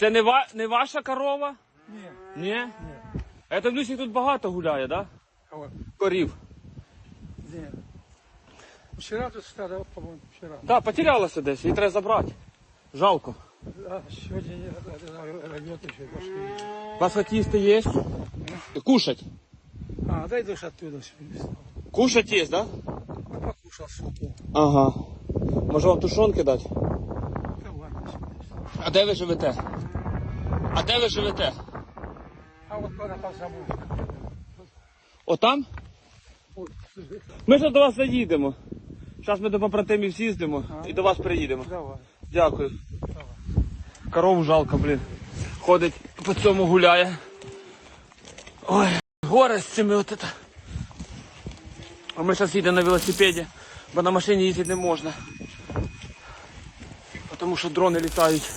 Це не, ва... не ваша корова? Ні, Ні? ні. А це Люсі тут багато гуляє, да? Корів. ні. Вчора тут стало, по-моєму, вчора. Так, потерялася десь, її треба забрати. Жалко. А сьогодні райоти ще пошли. У вас їсти є? Кушать. А, дай душ оттуда сюди. Кушать є, да? А покушав супу. Ага. Може вам тушонки дати? А де ви живете? А де ви живете? А от вона там забула. Отам? Ми ж до вас заїдемо. Зараз ми до побратимів з'їздимо і до вас приїдемо. Давай. Дякую. Корову жалко, блін. Ходить по цьому гуляє. Ой, горе з цими от это. А ми зараз їдемо на велосипеді, бо на машині їздити не можна. Тому що дрони літають.